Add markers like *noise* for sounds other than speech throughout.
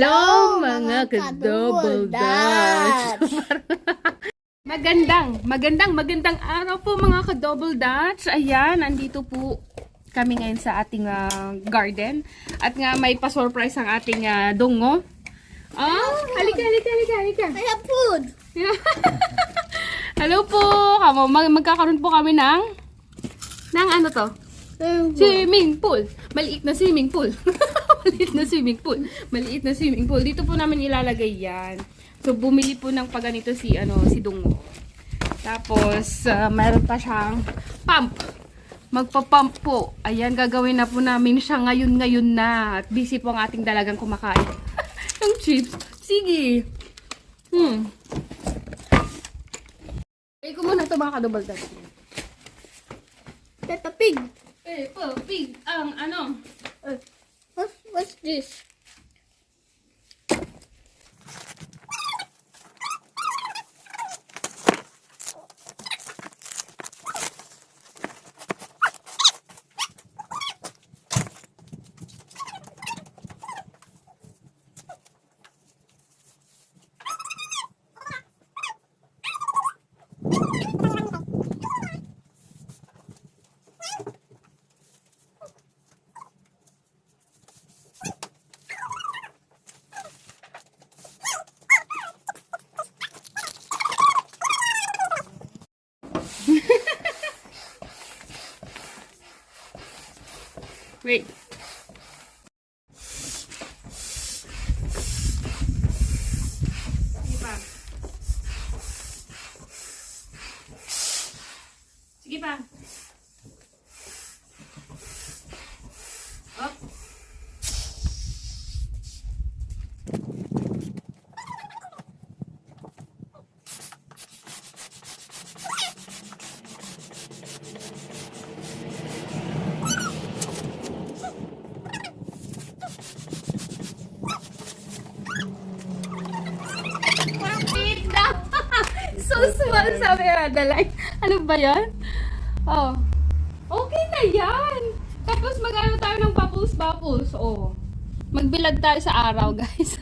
Hello mga ka-double dutch! *laughs* magandang, magandang, magandang araw po mga ka-double dutch. Ayan, andito po kami ngayon sa ating ah, garden. At nga may pa-surprise ang ating ah, dungo. Oh, halika, halika, halika, halika. I have food. Hello po! Kamo, mag magkakaroon po kami ng ng ano to? Swimming pool. Maliit na swimming pool. *laughs* Maliit na swimming pool. Maliit na swimming pool. Dito po namin ilalagay yan. So, bumili po ng paganito si, ano, si Dungo. Tapos, ah, meron pa siyang pump. Magpa-pump po. Ayan, gagawin na po namin siya ngayon-ngayon na. At busy po ang ating dalagang kumakain. *laughs* Yung chips. Sige. Hmm. Eh, ko muna ito mga kadobal dad. Peppa Pig. Eh, po, pig, ang ano, Uh, what's, this? Wait. Sige pa. Sige pa. Up. Wait na. so small sabi ni Adeline. Ano ba yan? Oh. Okay na yan. Tapos mag-ano tayo ng bubbles-bubbles. Oh. Magbilad tayo sa araw, guys.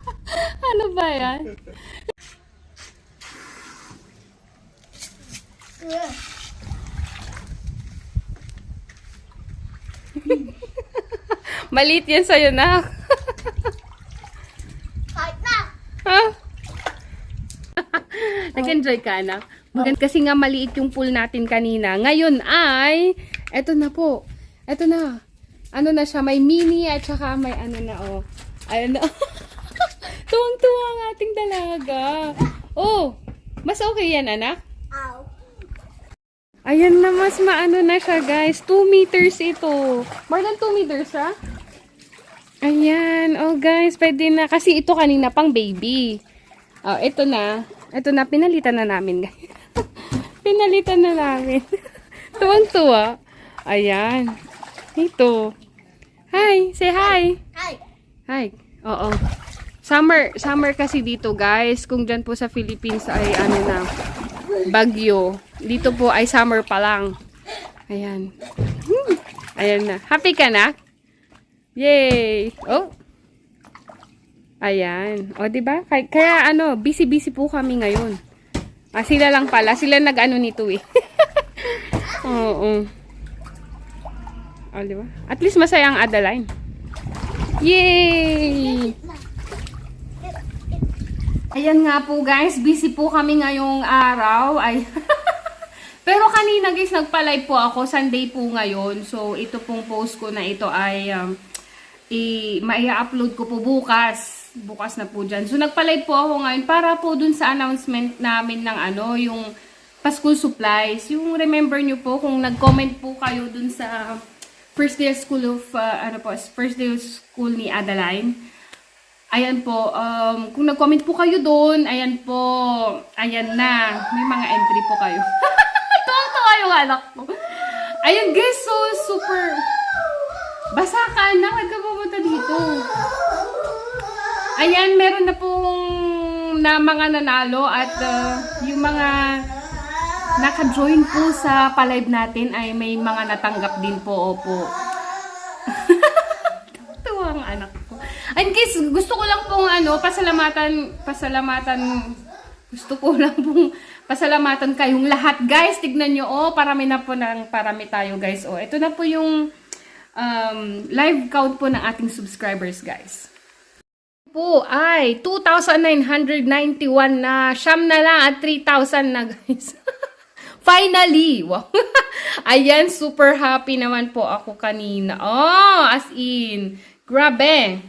*laughs* ano ba yan? *laughs* Yeah. Maliit yan sa'yo na. *laughs* Kahit na. Ha? Nag-enjoy ka, anak? Maganda kasi nga maliit yung pool natin kanina. Ngayon ay, eto na po. Eto na. Ano na siya, may mini at saka may ano na, oh. Ayun na. *laughs* Tuwang-tuwa ang ating dalaga. Oh, mas okay yan, anak? Ow. Ayan na, mas maano na siya, guys. 2 meters ito. More than 2 meters, ha? Ayan. Oh, guys, pwede na. Kasi ito kanina pang baby. Oh, ito na. Ito na, pinalitan na namin, guys. *laughs* pinalitan na namin. *laughs* Tuwang-tuwa. Ayan. Ito. Hi, say hi. Hi. Hi. Oo. Summer, summer kasi dito, guys. Kung dyan po sa Philippines ay ano na, bagyo. Dito po ay summer pa lang. Ayan. Hmm. Ayan na. Happy ka na? Yay! Oh. Ayan. O, di ba? Kaya, kaya ano, busy-busy po kami ngayon. Ah, sila lang pala. Sila nag-ano nito eh. *laughs* Oo. O, di ba? At least masaya ang Adeline. Yay! Ayan nga po guys, busy po kami ngayong araw. Ay *laughs* Pero kanina guys, nagpa-live po ako. Sunday po ngayon. So, ito pong post ko na ito ay um, i maia-upload ko po bukas. Bukas na po dyan. So, nagpa-live po ako ngayon para po dun sa announcement namin ng ano, yung pa-school supplies. Yung remember nyo po, kung nag-comment po kayo dun sa first day of school of, uh, ano po, first day of school ni Adeline. Ayan po, um, kung nag-comment po kayo doon, ayan po, ayan na, may mga entry po kayo. *laughs* Tuwa-tuwa yung anak ko. Ayan guys, so super, basa ka na, huwag ka pumunta dito. Ayan, meron na pong na mga nanalo at uh, yung mga naka-join po sa palive natin ay may mga natanggap din po, opo. *laughs* Tuwa ang anak ko. And guys, gusto ko lang pong ano, pasalamatan, pasalamatan, gusto ko lang pong pasalamatan kayong lahat. Guys, tignan nyo, oh, parami na po ng, parami tayo guys. Oh, ito na po yung um, live count po ng ating subscribers guys. Po ay 2,991 na, siyam na lang at 3,000 na guys. *laughs* Finally! Wow. *laughs* Ayan, super happy naman po ako kanina. Oh, as in. Grabe.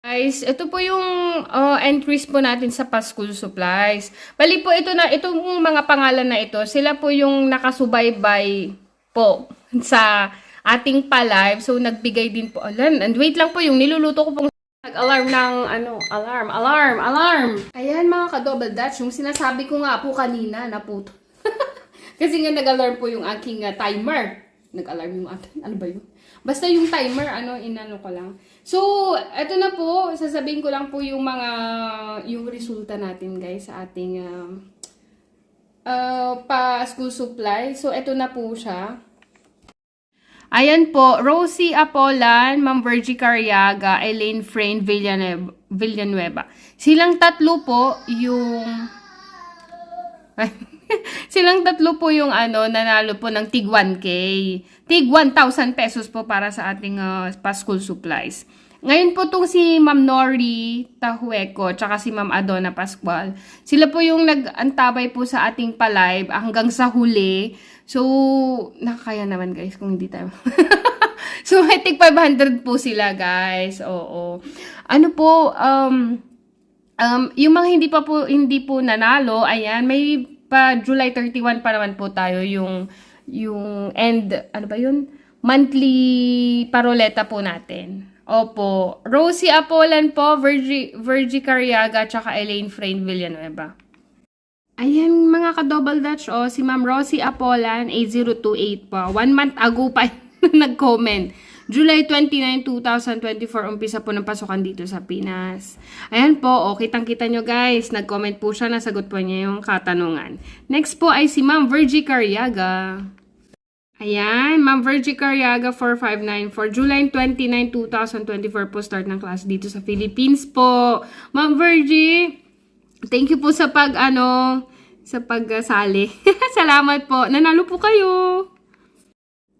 Guys, ito po yung uh, entries po natin sa Paschool Supplies. Bali po ito na, itong mga pangalan na ito, sila po yung nakasubaybay po sa ating pa-live. So, nagbigay din po. Alan, and wait lang po, yung niluluto ko pong nag-alarm ng, ano, alarm, alarm, alarm. Ayan mga ka-double dutch, yung sinasabi ko nga po kanina, naputo. *laughs* Kasi nga nag-alarm po yung aking uh, timer. Nag-alarm yung ating, ano ba yun? Basta yung timer, ano, inano ko lang. So, eto na po, sasabihin ko lang po yung mga, yung resulta natin guys sa ating um, uh, pa-school supply. So, eto na po siya. Ayan po, Rosie Apolan, Ma'am Virgie Cariaga, Elaine Frain Villanueva, Villanueva. Silang tatlo po yung... *laughs* Silang tatlo po yung ano, nanalo po ng tig 1K. Tig 1,000 pesos po para sa ating uh, pa-school supplies. Ngayon po tong si Ma'am Nori Tahueco tsaka si Ma'am Adona Pascual. Sila po yung nag-antabay po sa ating pa-live hanggang sa huli. So, nakakaya naman guys kung hindi tayo. *laughs* so, may tig 500 po sila guys. Oo. Ano po, um, um, yung mga hindi pa po, hindi po nanalo, ayan, may pa July 31 pa naman po tayo yung yung end ano ba yun monthly paroleta po natin opo Rosie Apolan po Virgie Virgie Cariaga tsaka Elaine Frain Villanueva Ayan mga ka-double dutch oh, si Ma'am Rosie Apolan 8028 po. One month ago pa *laughs* nag-comment. July 29, 2024, umpisa po ng pasukan dito sa Pinas. Ayan po, oh, kitang-kita nyo guys. Nag-comment po siya, nasagot po niya yung katanungan. Next po ay si Ma'am Virgie Cariaga. Ayan, Ma'am Virgie Cariaga 459 for July 29, 2024 po start ng class dito sa Philippines po. Ma'am Virgie, thank you po sa pag ano, sa pagsali. *laughs* Salamat po. Nanalo po kayo.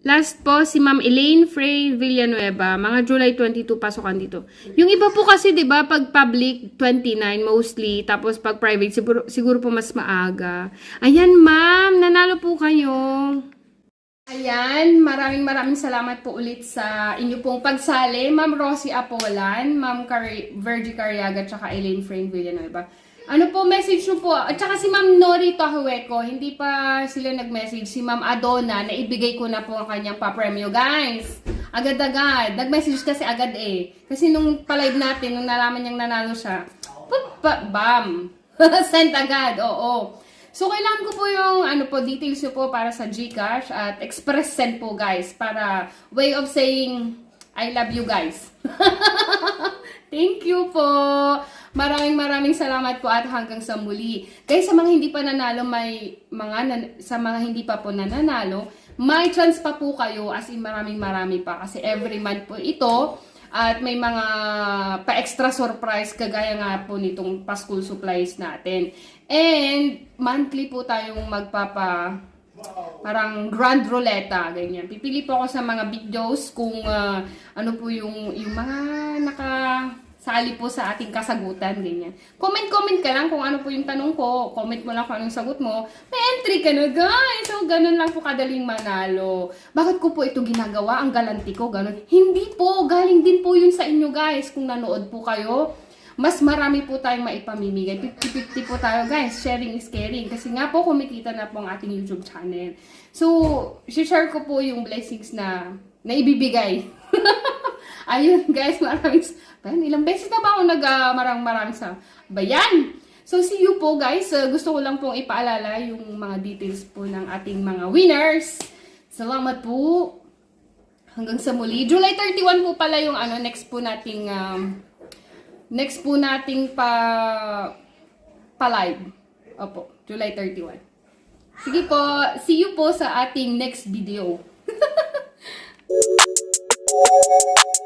Last po, si Ma'am Elaine Frey Villanueva. Mga July 22, pasokan dito. Yung iba po kasi, di ba, pag public, 29 mostly. Tapos pag private, siguro, siguro po mas maaga. Ayan, ma'am. Nanalo po kayo. Ayan, maraming maraming salamat po ulit sa inyo pong pagsali. Ma'am Rosie Apolan, Ma'am Car- Virgie Cariaga, tsaka Elaine Frame Villanueva. Ano po, message nyo po. At saka si Ma'am Nori Tahueco, hindi pa sila nag-message. Si Ma'am Adona, naibigay ko na po ang kanyang pa-premyo. Guys, agad-agad. Nag-message kasi agad eh. Kasi nung palive natin, nung nalaman niyang nanalo siya, pa, bam! *laughs* Sent agad, oo. So, kailangan ko po yung ano po, details nyo po para sa Gcash at express send po guys para way of saying I love you guys. *laughs* Thank you po. Maraming maraming salamat po at hanggang sa muli. Guys, sa mga hindi pa nanalo, may mga nan- sa mga hindi pa po nananalo, may chance pa po kayo as in maraming marami pa kasi every month po ito at may mga pa-extra surprise kagaya nga po nitong pa-school supplies natin. And monthly po tayong magpapa parang grand ruleta, ganyan. Pipili po ako sa mga videos kung ah, ano po yung, yung mga naka sali po sa ating kasagutan, ganyan. Comment-comment ka lang kung ano po yung tanong ko. Comment mo lang kung anong sagot mo. May entry ka na, guys. So, ganun lang po kadaling manalo. Bakit ko po ito ginagawa? Ang galanti ko, ganun. Hindi po. Galing din po yun sa inyo, guys. Kung nanood po kayo, mas marami po tayong maipamimigay. 50-50 po tayo, guys. Sharing is caring. Kasi nga po, kumikita na po ang ating YouTube channel. So, share ko po yung blessings na naibibigay. *laughs* Ayun *laughs* guys, maraming, bayan, ilang beses na ba ako nag uh, marang sa, bayan! So see you po guys, uh, gusto ko lang pong ipaalala yung mga details po ng ating mga winners. Salamat po! Hanggang sa muli. July 31 po pala yung ano, next po nating, um, next po nating pa, pa live. Opo, July 31. Sige po, see you po sa ating next video. *laughs*